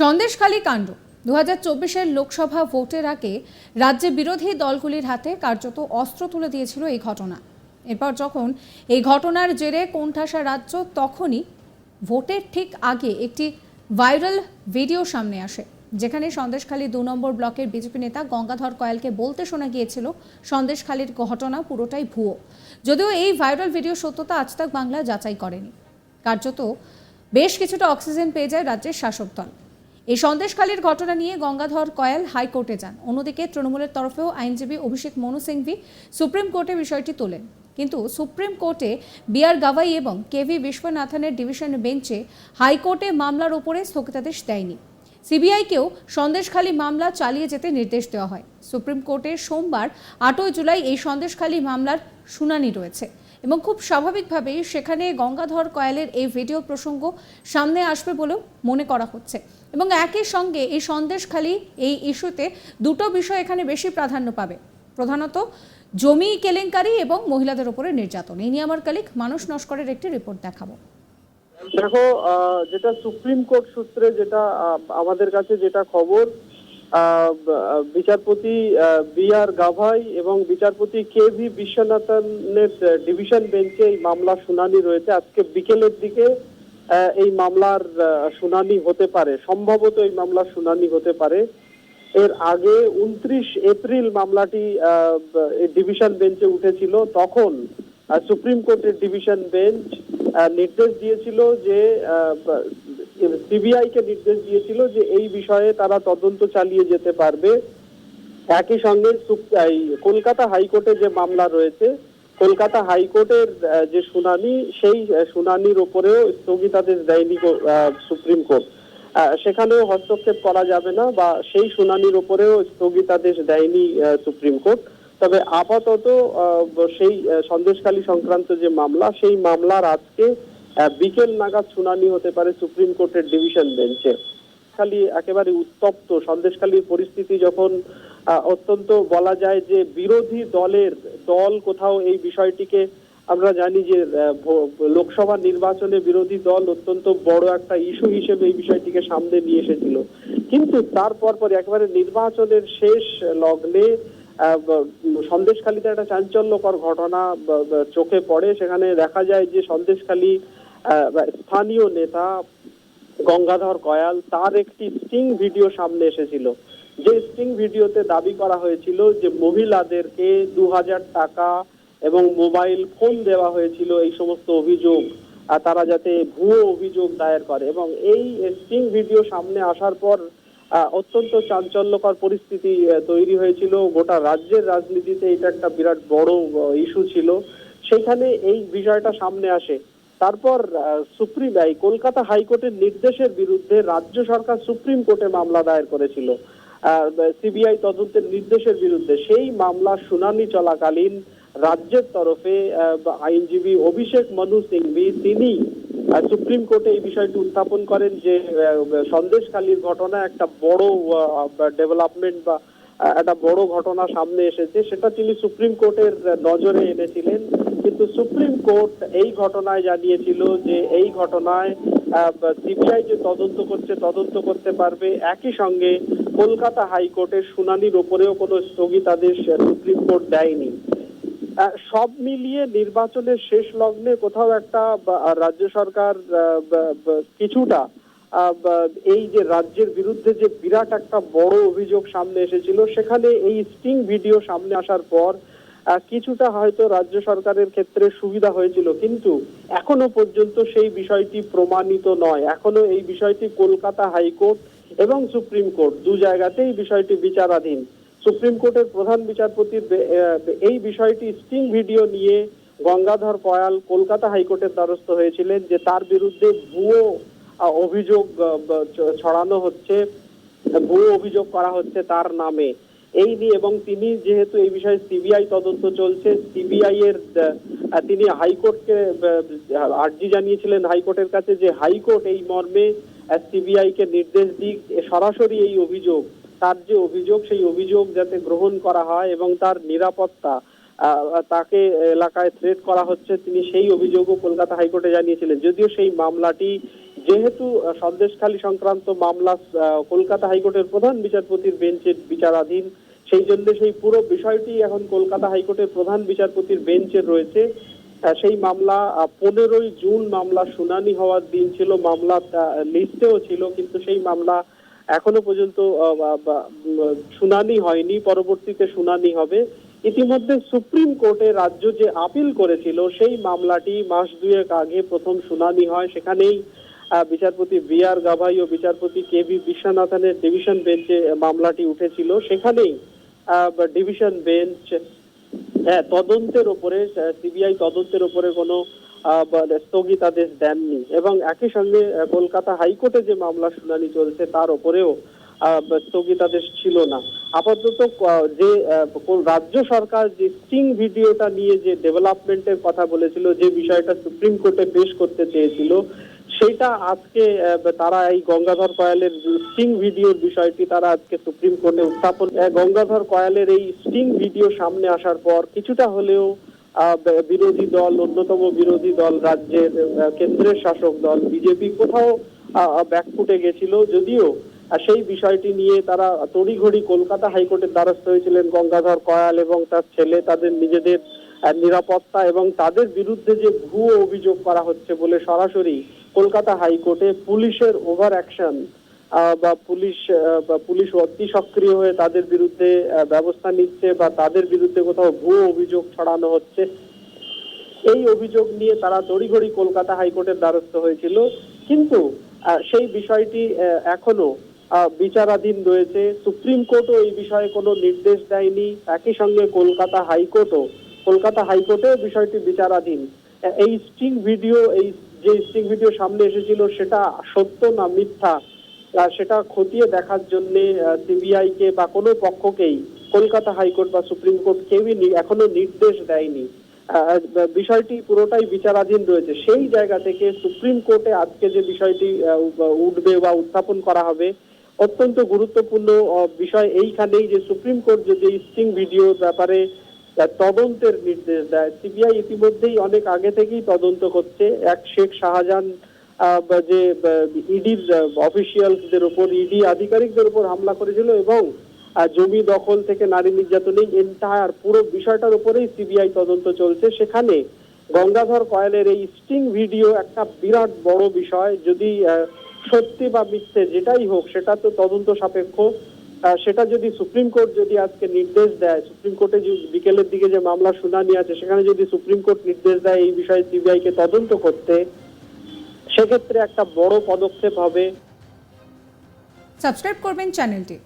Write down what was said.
সন্দেশখালী কাণ্ড। দু হাজার লোকসভা ভোটের আগে রাজ্যে বিরোধী দলগুলির হাতে কার্যত অস্ত্র তুলে দিয়েছিল এই ঘটনা। এরপর যখন এই ঘটনার জেরে কোণঠাসা রাজ্য, তখনই ভোটের ঠিক আগে একটি ভাইরাল ভিডিও সামনে আসে, যেখানে সন্দেশখালী দু নম্বর ব্লকের বিজেপি নেতা গঙ্গাধর কয়ালকে বলতে শোনা গিয়েছিল, সন্দেশখালীর ঘটনা পুরোটাই ভুয়ো। যদিও এই ভাইরাল ভিডিও সত্যতা আজ তাক বাংলা যাচাই করেনি। কার্যত বেশ কিছুটা অক্সিজেন পেয়ে যায় রাজ্যের শাসক দল। এই সন্দেশখালীর ঘটনা নিয়ে গঙ্গাধর কয়াল হাইকোর্টে যান। অন্যদিকে তৃণমূলের তরফেও আইনজীবী অভিষেক মনু সিংভি সুপ্রিম কোর্টে বিষয়টি তোলেন। কিন্তু সুপ্রিম কোর্টে বি আর গাভাই এবং কেভি বিশ্বনাথনের ডিভিশন বেঞ্চে হাইকোর্টে মামলার ওপরে স্থগিতাদেশ দেয়নি। সিবিআইকেও সন্দেশখালী মামলা চালিয়ে যেতে নির্দেশ দেওয়া হয়। সুপ্রিম কোর্টে সোমবার আটই জুলাই এই সন্দেশখালী মামলার শুনানি রয়েছে। এবং খুব স্বাভাবিকভাবেই সেখানে গঙ্গাধর কয়ালের এই ভিডিও প্রসঙ্গ সামনে আসবে বলেও মনে করা হচ্ছে। এবং একই সঙ্গে এই সন্দেশখালী এই ইস্যুতে দুটো বিষয় এখানে বেশি প্রাধান্য পাবে। প্রধানত জমি কেলেঙ্কারি এবং মহিলাদের উপরে নির্যাতন। এই নিয়ে আমার কালিক মানুষ নস্করের একটি রিপোর্ট দেখাবো। দেখো যেটা সুপ্রিম কোর্ট সূত্রে যেটা আমাদের কাছে যেটা খবর বিচারপতি বি আর গাভাই এবং বিচারপতি কে ভি বিশ্বনাথনের ডিভিশন বেঞ্চে এই মামলা শুনানি রয়েছে। আজকে বিকেলের দিকে এই মামলার শুনানি হতে পারে। সম্ভবত এই মামলার শুনানি হতে পারে। এর আগে উনত্রিশ এপ্রিল মামলাটি ডিভিশন বেঞ্চে উঠেছিল। তখন সুপ্রিম কোর্টের ডিভিশন বেঞ্চ নির্দেশ দিয়েছিল যে সিবিআই কে নির্দেশ দিয়েছিল যে এই বিষয়ে তারা তদন্ত চালিয়ে যেতে পারবে। একই সঙ্গে কলকাতা হাইকোর্টে যে মামলা রয়েছে কলকাতা হাইকোর্টের যে শুনানি সেই শুনানির উপরেও স্থগিতাদেশ দেয়নি সুপ্রিম কোর্ট। সেখানেও হস্তক্ষেপ করা যাবে না বা সেই শুনানির উপরেও স্থগিতাদেশ দেয়নি সুপ্রিম কোর্ট। তবে আপাতত সেই আহ, সন্দেশখালী সংক্রান্ত যে মামলা সেই মামলার আজকে বিকেল নাগাদ শুনানি হতে পারে সুপ্রিম কোর্টের ডিভিশন বেঞ্চে। খালি একেবারে উত্তপ্ত সন্দেশখালীর পরিস্থিতি যখন অত্যন্ত বলা যায় যে বিরোধী দলের দল কোথাও এই বিষয়টিকে আমরা জানি যে লোকসভা নির্বাচনে বিরোধী দল অত্যন্ত বড় একটা ইস্যু হিসেবে এই বিষয়টিকে সামনে নিয়ে এসেছিল। কিন্তু তারপর পর একেবারে নির্বাচনের শেষ লগ্নে সন্দেশখালীতে একটা চাঞ্চল্যকর ঘটনা চোখে পড়ে। সেখানে দেখা যায় যে সন্দেশখালী স্থানীয় নেতা গঙ্গাধর কয়াল, তার একটি স্টিং ভিডিও সামনে এসেছিল। যে স্টিং ভিডিওতে দাবি করা হয়েছিল যে মহিলাদেরকে দু হাজার টাকা এবং মোবাইল ফোন দেওয়া হয়েছিল এই সমস্ত অভিযোগ তারা যাতে ভুয়ো অভিযোগ দায়ের করে। এবং এই স্টিং ভিডিও সামনে আসার পর অত্যন্ত চাঞ্চল্যকর পরিস্থিতি তৈরি হয়েছিল। গোটা রাজ্যের রাজনীতিতে এটা একটা বিরাট বড় ইস্যু ছিল। সেখানে এই বিষয়টা সামনে আসে। তারপর সুপ্রিম, এই কলকাতা হাইকোর্টের নির্দেশের বিরুদ্ধে রাজ্য সরকার সুপ্রিম কোর্টে মামলা দায়ের করেছিল। সিবিআই তদন্তের নির্দেশের বিরুদ্ধে। সেই মামলার শুনানি চলাকালীন রাজ্যের তরফে আইনজীবী অভিষেক মনু সিংভি, তিনি সুপ্রিম কোর্টে এই বিষয়টি উত্থাপন করেন যে সন্দেশখালীর ঘটনা একটা বড় ডেভেলপমেন্ট বা একটা বড় ঘটনা সামনে এসেছে। সেটা তিনি সুপ্রিম কোর্টের নজরে এনেছিলেন। কিন্তু সুপ্রিম কোর্ট এই ঘটনায় জানিয়েছিল যে এই ঘটনায় সিবিআই যে তদন্ত করছে, তদন্ত করতে পারবে। একই সঙ্গে কলকাতা হাইকোর্টের শুনানির ওপরেও কোনো স্থগিতাদেশ সুপ্রিম কোর্ট দেয়নি। সব মিলিয়ে নির্বাচনের শেষ লগ্নে কোথাও একটা রাজ্য সরকার কিছুটা এই যে রাজ্যের বিরুদ্ধে যে বিরাট একটা বড় অভিযোগ সামনে এসেছিল সেখানে এই স্টিং ভিডিও সামনে আসার পর কিছুটা হয়তো রাজ্য সরকারের ক্ষেত্রে সুবিধা হয়েছিল। কিন্তু এখনও পর্যন্ত সেই বিষয়টি প্রমাণিত নয়। এখনও এই বিষয়টি কলকাতা হাইকোর্ট এবং সুপ্রিম কোর্ট দু জায়গাতেই বিষয়টি বিচারাধীন। সুপ্রিম কোর্টের প্রধান বিচারপতি বে- আহ, এই বিষয়টি স্টিং ভিডিও নিয়ে গঙ্গাধর কয়াল কলকাতা হাইকোর্টের দ্বারস্থ হয়েছিলেন যে তার বিরুদ্ধে ভুয়ো অভিযোগ ছড়ানো হচ্ছে, ভুয়ো অভিযোগ করা হচ্ছে তার নামে। এই নিয়ে, এবং তিনি যেহেতু এই বিষয়ে সিবিআই তদন্ত চলছে, সিবিআই এর তিনি হাইকোর্টকে আর্জি জানিয়েছিলেন হাইকোর্টের কাছে যে হাইকোর্ট এই মর্মে সিবিআই কে নির্দেশ দিক সরাসরি এই অভিযোগ, তার যে অভিযোগ, সেই অভিযোগ যাতে গ্রহণ করা হয় এবং তার নিরাপত্তা তাকে এলাকায় থ্রেট করা হচ্ছে, তিনি সেই অভিযোগও কলকাতা হাইকোর্টে জানিয়েছিলেন। যদিও সেই মামলাটি যেহেতু সন্দেশখালী সংক্রান্ত মামলা কলকাতা হাইকোর্টের প্রধান বিচারপতির বেঞ্চের বিচারাধীন, সেই জন্য সেই পুরো বিষয়টি এখন কলকাতা হাইকোর্টের প্রধান বিচারপতির বেঞ্চে রয়েছে। সেই মামলা পনেরোই জুন মামলা শুনানি হওয়ার দিন ছিল, মামলা লিস্টেও ছিল, কিন্তু সেই মামলা এখনও পর্যন্ত শুনানি হয়নি, পরবর্তীতে শুনানি হবে। ইতিমধ্যে সুপ্রিম কোর্টে রাজ্য যে আপিল করেছিল, সেই মামলাটি মাস দুয়েক আগে প্রথম শুনানি হয়। সেখানেই বিচারপতি বি আর গাভাই ও বিচারপতি কে ভি বিশ্বনাথনের ডিভিশন বেঞ্চে মামলাটি উঠেছিল। সেখানেই ডিভিশন বেঞ্চ হ্যাঁ তদন্তের ওপরে, সিবিআই তদন্তের ওপরে কোনো স্থগিতাদেশ দেননি এবং একই সঙ্গে কলকাতা হাইকোর্টে যে মামলা শুনানি চলছে তার ওপরেও স্থগিতাদেশ ছিল না। আপাতত যে রাজ্য সরকার যে স্টিং ভিডিওটা নিয়ে যে ডেভেলপমেন্টের কথা বলেছিল, যে বিষয়টা সুপ্রিম কোর্টে পেশ করতে চেয়েছিল সেটা আজকে তারা এই গঙ্গাধর কয়ালের স্টিং ভিডিওর বিষয়টি তারা আজকে সুপ্রিম কোর্টে উত্থাপন গঙ্গাধর কয়ালের এই স্টিং ভিডিও সামনে আসার পর কিছুটা হলেও বিরোধী দল, অন্যতম বিরোধী দল, রাজ্যের কেন্দ্রের শাসক দল, বিজেপি কোথাও ব্যাকফুটে গেছিল যদিও সেই বিষয়টি নিয়ে তারা তড়িঘড়ি কলকাতা হাইকোর্টের দ্বারস্থ হয়েছিলেন গঙ্গাধর কয়াল এবং তার ছেলে, তাদের নিজেদের নিরাপত্তা এবং তাদের বিরুদ্ধে যে ভুয়ো অভিযোগ করা হচ্ছে বলে সরাসরি কলকাতা হাইকোর্টে পুলিশের ওভার অ্যাকশন বা পুলিশ বা পুলিশ অতি সক্রিয় হয়ে তাদের বিরুদ্ধে ব্যবস্থা নিচ্ছে বা তাদের বিরুদ্ধে কোথাও ভুয়ো অভিযোগ ছড়ানো হচ্ছে। এই অভিযোগ নিয়ে তারা তড়িঘড়ি কলকাতা হাইকোর্টের দ্বারস্থ হয়েছিল। কিন্তু সেই বিষয়টি এখনও বিচারাধীন রয়েছে। সুপ্রিম কোর্টও এই বিষয়ে কোনো নির্দেশ দেয়নি। একই সঙ্গে কলকাতা হাইকোর্টও, কলকাতা হাইকোর্টেও বিষয়টি বিচারাধীন। এই স্টিং ভিডিও, এই যে স্টিং ভিডিও সামনে এসেছিল, সেটা সত্য না মিথ্যা? সেটা খতিয়ে দেখার জন্য সিবিআই কে বা কোনো পক্ষকেই কলকাতা হাইকোর্ট বা সুপ্রিম কোর্ট কেউই এখনও নির্দেশ দেয়নি। বিষয়টি পুরোটাই বিচারাধীন রয়েছে। সেই জায়গা থেকে সুপ্রিম কোর্টে আজকে যে বিষয়টি উঠবে বা উত্থাপন করা হবে, অত্যন্ত গুরুত্বপূর্ণ বিষয় এইখানেই যে সুপ্রিম কোর্ট যদি স্টিং ভিডিওর ব্যাপারে তদন্তের নির্দেশ দেয়। সিবিআই ইতিমধ্যেই অনেক আগে থেকেই তদন্ত করছে। এক শেখ শাহজাহান যে ইডির অফিসিয়ালসদের উপর ইডি আধিকারিকদের উপর হামলা করেছিল এবং জমি দখল থেকে নারী নির্যাতন এন্টায়ার পুরো বিষয়টার উপরেই সিবিআই তদন্ত চলছে। সেখানে গঙ্গাধর কয়েলের এই স্টিং ভিডিও একটা বিরাট বড় বিষয়। যদি সত্যি বা মিথ্যে যেটাই হোক, সেটা তো তদন্ত সাপেক্ষ। সেটা যদি সুপ্রিম কোর্ট যদি আজকে নির্দেশ দেয়, সুপ্রিম কোর্টে বিকেলের দিকে যে মামলা শুনানি আছে, সেখানে যদি সুপ্রিম কোর্ট নির্দেশ দেয় এই বিষয়ে সিবিআই কে তদন্ত করতে, সেক্ষেত্রে একটা বড় পদক্ষেপ হবে। সাবস্ক্রাইব করবেন চ্যানেলটি।